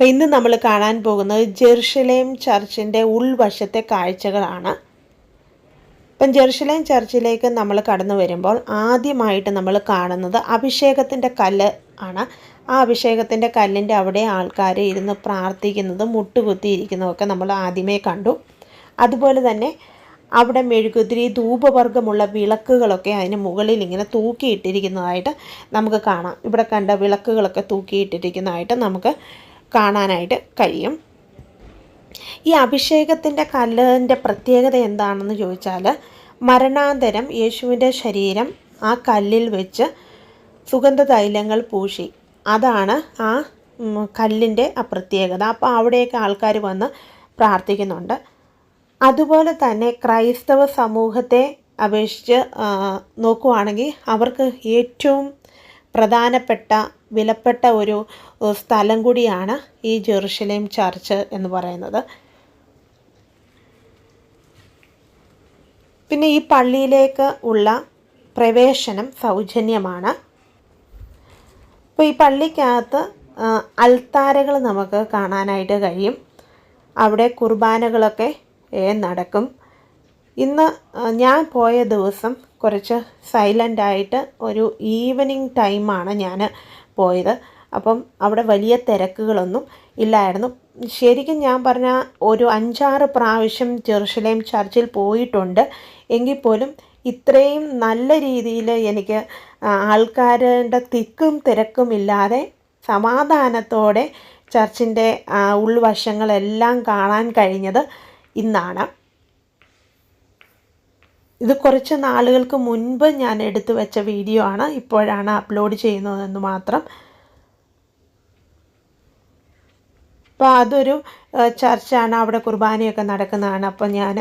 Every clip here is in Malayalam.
അപ്പോൾ ഇന്ന് നമ്മൾ കാണാൻ പോകുന്നത് ജെറുഷലേം ചർച്ചിന്റെ ഉൾവശത്തെ കാഴ്ചകളാണ്. ഇപ്പം ജെറുഷലേം ചർച്ചിലേക്ക് നമ്മൾ കടന്നു വരുമ്പോൾ ആദ്യമായിട്ട് നമ്മൾ കാണുന്നത് അഭിഷേകത്തിന്റെ കല്ല് ആണ്. ആ അഭിഷേകത്തിന്റെ കല്ലിന്റെ അവിടെ ആൾക്കാർ ഇരുന്ന് പ്രാർത്ഥിക്കുന്നതും മുട്ടുകുത്തിയിരിക്കുന്നതൊക്കെ നമ്മൾ ആദ്യമേ കണ്ടു. അതുപോലെ തന്നെ അവിടെ മെഴുകുതിരി ധൂപവർഗമുള്ള വിളക്കുകളൊക്കെ അതിന് മുകളിൽ ഇങ്ങനെ തൂക്കിയിട്ടിരിക്കുന്നതായിട്ട് നമുക്ക് കാണാം. ഇവിടെ കണ്ട വിളക്കുകളൊക്കെ തൂക്കിയിട്ടിരിക്കുന്നതായിട്ട് നമുക്ക് കാണാനായിട്ട് കഴിയും. ഈ അഭിഷേകത്തിന്റെ കല്ലിന്റെ പ്രത്യേകത എന്താണെന്ന് ചോദിച്ചാൽ മരണാന്തരം യേശുവിന്റെ ശരീരം ആ കല്ലിൽ വെച്ച് സുഗന്ധ തൈലങ്ങൾ പൂശി. അതാണ് ആ കല്ലിന്റെ ആ പ്രത്യേകത. അപ്പോൾ അവിടെയൊക്കെ ആൾക്കാർ വന്ന് പ്രാർത്ഥിക്കുന്നുണ്ട്. അതുപോലെ തന്നെ ക്രൈസ്തവ സമൂഹത്തെ അപേക്ഷിച്ച് നോക്കുവാണെങ്കിൽ അവർക്ക് ഏറ്റവും പ്രധാനപ്പെട്ട വിലപ്പെട്ട ഒരു സ്ഥലം കൂടിയാണ് ഈ ജെറുഷലേം ചർച്ച് എന്ന് പറയുന്നത്. പിന്നെ ഈ പള്ളിയിലേക്ക് ഉള്ള പ്രവേശനം സൗജന്യമാണ്. അപ്പോൾ ഈ പള്ളിക്കകത്ത് അൽത്താരകൾ നമുക്ക് കാണാനായിട്ട് കഴിയും. അവിടെ കുർബാനകളൊക്കെ നടക്കും. ഇന്ന് ഞാൻ പോയ ദിവസം കുറച്ച് സൈലന്റ് ആയിട്ട് ഒരു ഈവനിങ് ടൈമാണ് ഞാൻ പോയത്. അപ്പം അവിടെ വലിയ തിരക്കുകളൊന്നും ഇല്ലായിരുന്നു. ശരിക്കും ഞാൻ പറഞ്ഞ ഒരു അഞ്ചാറ് പ്രാവശ്യം ജെറുസലേം ചർച്ചിൽ പോയിട്ടുണ്ട്. എങ്കിൽ പോലും ഇത്രയും നല്ല രീതിയിൽ എനിക്ക് ആൾക്കാരുടെ തിക്കും തിരക്കും ഇല്ലാതെ സമാധാനത്തോടെ ചർച്ചിന്റെ ഉൾവശങ്ങളെല്ലാം കാണാൻ കഴിഞ്ഞത് ഇന്നാണ്. ഇത് കുറച്ച് നാളുകൾക്ക് മുൻപ് ഞാൻ എടുത്തു വെച്ച വീഡിയോ ആണ്. ഇപ്പോഴാണ് അപ്ലോഡ് ചെയ്യുന്നതെന്ന് മാത്രം. അപ്പോൾ അതൊരു ചർച്ചാണ് അവിടെ കുർബാനയൊക്കെ നടക്കുന്നതാണ്. അപ്പോൾ ഞാൻ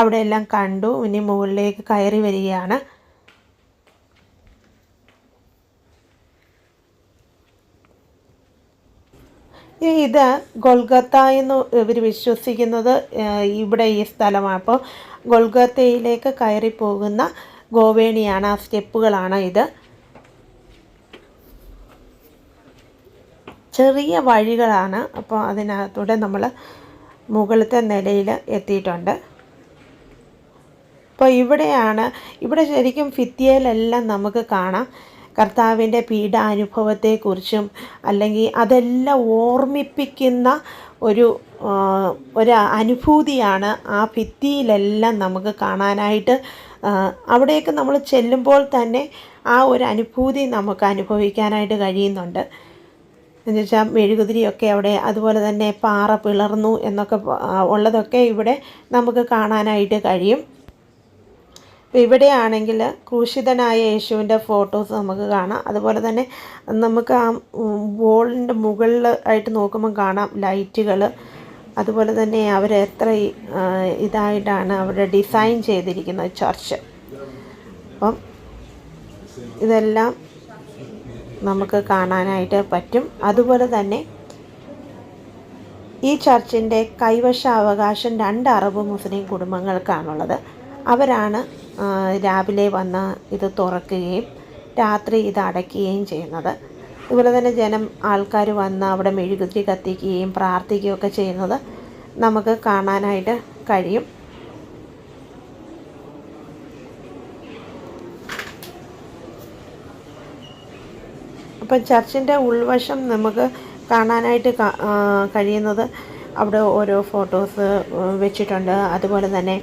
അവിടെ എല്ലാം കണ്ടു. ഇനി മുകളിലേക്ക് കയറി വരികയാണ്. ഇത് ഗൊൽഗത്ത എന്ന് ഇവർ വിശ്വസിക്കുന്നത് ഇവിടെ ഈ സ്ഥലമാണ്. അപ്പോൾ ഗൊൽഗത്തയിലേക്ക് കയറി പോകുന്ന ഗോവേണിയാണ് ആ സ്റ്റെപ്പുകളാണ് ഇത്. ചെറിയ വഴികളാണ് അപ്പോൾ അതിനകത്തൂടെ നമ്മൾ മുകളിലത്തെ നിലയിൽ എത്തിയിട്ടുണ്ട്. അപ്പോൾ ഇവിടെയാണ് ഇവിടെ ശരിക്കും ഫിത്തിയയിലെല്ലാം നമുക്ക് കാണാം. കർത്താവിന്റെ പീഡാനുഭവത്തെക്കുറിച്ചും അല്ലെങ്കിൽ അതെല്ലാം ഓർമ്മിപ്പിക്കുന്ന ഒരു ഒരു അനുഭൂതിയാണ് ആ ഭിത്തിയിലെല്ലാം നമുക്ക് കാണാനായിട്ട് അവിടെയൊക്കെ നമ്മൾ ചെല്ലുമ്പോൾ തന്നെ ആ ഒരു അനുഭൂതി നമുക്ക് അനുഭവിക്കാനായിട്ട് കഴിയുന്നുണ്ട്. എന്ന് വെച്ചാൽ മെഴുകുതിരിയൊക്കെ അവിടെ അതുപോലെ തന്നെ പാറ പിളർന്നു എന്നൊക്കെ ഉള്ളതൊക്കെ ഇവിടെ നമുക്ക് കാണാനായിട്ട് കഴിയും. അപ്പോൾ ഇവിടെയാണെങ്കിൽ ക്രൂശിതനായ യേശുവിന്റെ ഫോട്ടോസ് നമുക്ക് കാണാം. അതുപോലെ തന്നെ നമുക്ക് ആ വോളിന്റെ മുകളിൽ ആയിട്ട് നോക്കുമ്പോൾ കാണാം ലൈറ്റുകൾ. അതുപോലെ തന്നെ അവർ എത്ര ഇതായിട്ടാണ് അവരുടെ ഡിസൈൻ ചെയ്തിരിക്കുന്നത് ചർച്ച്. അപ്പം ഇതെല്ലാം നമുക്ക് കാണാനായിട്ട് പറ്റും. അതുപോലെ തന്നെ ഈ ചർച്ചിന്റെ കൈവശ അവകാശം രണ്ട് അറബ് മുസ്ലിം കുടുംബങ്ങൾക്കാണുള്ളത്. അവരാണ് രാവിലെ വന്ന് ഇത് തുറക്കുകയും രാത്രി ഇത് അടയ്ക്കുകയും ചെയ്യുന്നത്. അതുപോലെ തന്നെ ജനം ആൾക്കാർ വന്ന് അവിടെ മെഴുകുതിരി കത്തിക്കുകയും പ്രാർത്ഥിക്കുകയൊക്കെ ചെയ്യുന്നത് നമുക്ക് കാണാനായിട്ട് കഴിയും. അപ്പം ചർച്ചിന്റെ ഉൾവശം നമുക്ക് കാണാനായിട്ട് കഴിയുന്നത് അവിടെ ഓരോ ഫോട്ടോസ് വെച്ചിട്ടുണ്ട്. അതുപോലെ തന്നെ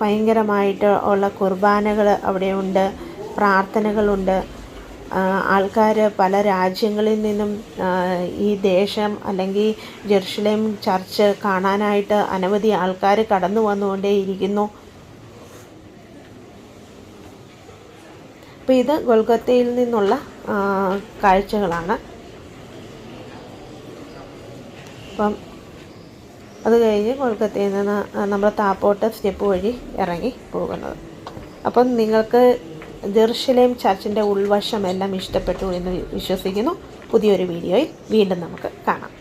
ഭയങ്കരമായിട്ട് ഉള്ള കുർബാനകൾ അവിടെയുണ്ട് പ്രാർത്ഥനകളുണ്ട്. ആൾക്കാർ പല രാജ്യങ്ങളിൽ നിന്നും ഈ ദേശം അല്ലെങ്കിൽ ജെറുസലേം ചർച്ച് കാണാനായിട്ട് അനവധി ആൾക്കാർ കടന്നു വന്നുകൊണ്ടേയിരിക്കുന്നു. അപ്പോൾ ഇത് കൊൽക്കത്തയിൽ നിന്നുള്ള കാഴ്ചകളാണ്. അപ്പം അത് കഴിഞ്ഞ് കൊൽക്കത്തയിൽ നിന്ന് നമ്മൾ താപ്പോട്ട് സ്റ്റെപ്പ് വഴി ഇറങ്ങി പോകുന്നത്. അപ്പം നിങ്ങൾക്ക് ജെറുഷലേം ചർച്ചിന്റെ ഉൾവശം എല്ലാം ഇഷ്ടപ്പെട്ടു എന്ന് വിശ്വസിക്കുന്നു. പുതിയൊരു വീഡിയോയിൽ വീണ്ടും നമുക്ക് കാണാം.